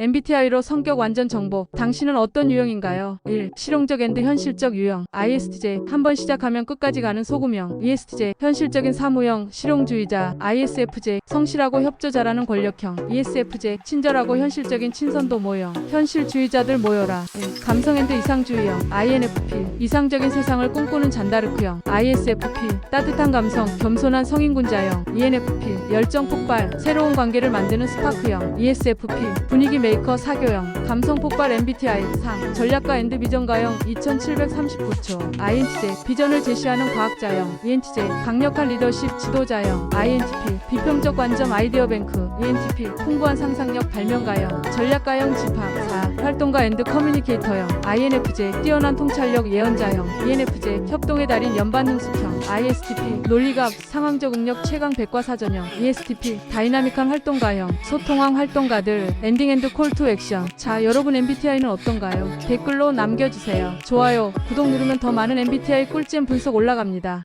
MBTI로 성격 완전 정보. 당신은 어떤 유형인가요? 1. 실용적 앤드 현실적 유형. ISTJ. 한번 시작하면 끝까지 가는 소금형. ESTJ. 현실적인 사무형. 실용주의자. ISFJ. 성실하고 협조 잘하는 권력형. ESFJ. 친절하고 현실적인 친선도 모형. 현실주의자들 모여라. 1. 감성 앤드 이상주의형. INFP. 이상적인 세상을 꿈꾸는 잔다르크형. ISFP. 따뜻한 감성. 겸손한 성인군자형. ENFP. 열정 폭발. 새로운 관계를 만드는 스파크형. ESFP. 분위기 메이커 사교형. 감성 폭발 MBTI 상. 전략가 앤드 비전가형 2739초. INTJ. 비전을 제시하는 과학자형. ENTJ. 강력한 리더십 지도자형. INTP. 비평적 관점 아이디어 뱅크. ENTP. 풍부한 상상력 발명가형. 전략가형 집합 4. 활동가 앤드 커뮤니케이터형. INFJ. 뛰어난 통찰력 예언자형. ENFJ. 협동의 달인 연반 능숙형. ISTP. 논리갑 상황적 능력 최강 백과사전형. ESTP. 다이나믹한 활동가형. 소통왕 활동가들. 엔딩 앤드 콜 투 액션. 자, 여러분 MBTI는 어떤가요? 댓글로 남겨주세요. 좋아요, 구독 누르면 더 많은 MBTI 꿀잼 분석 올라갑니다.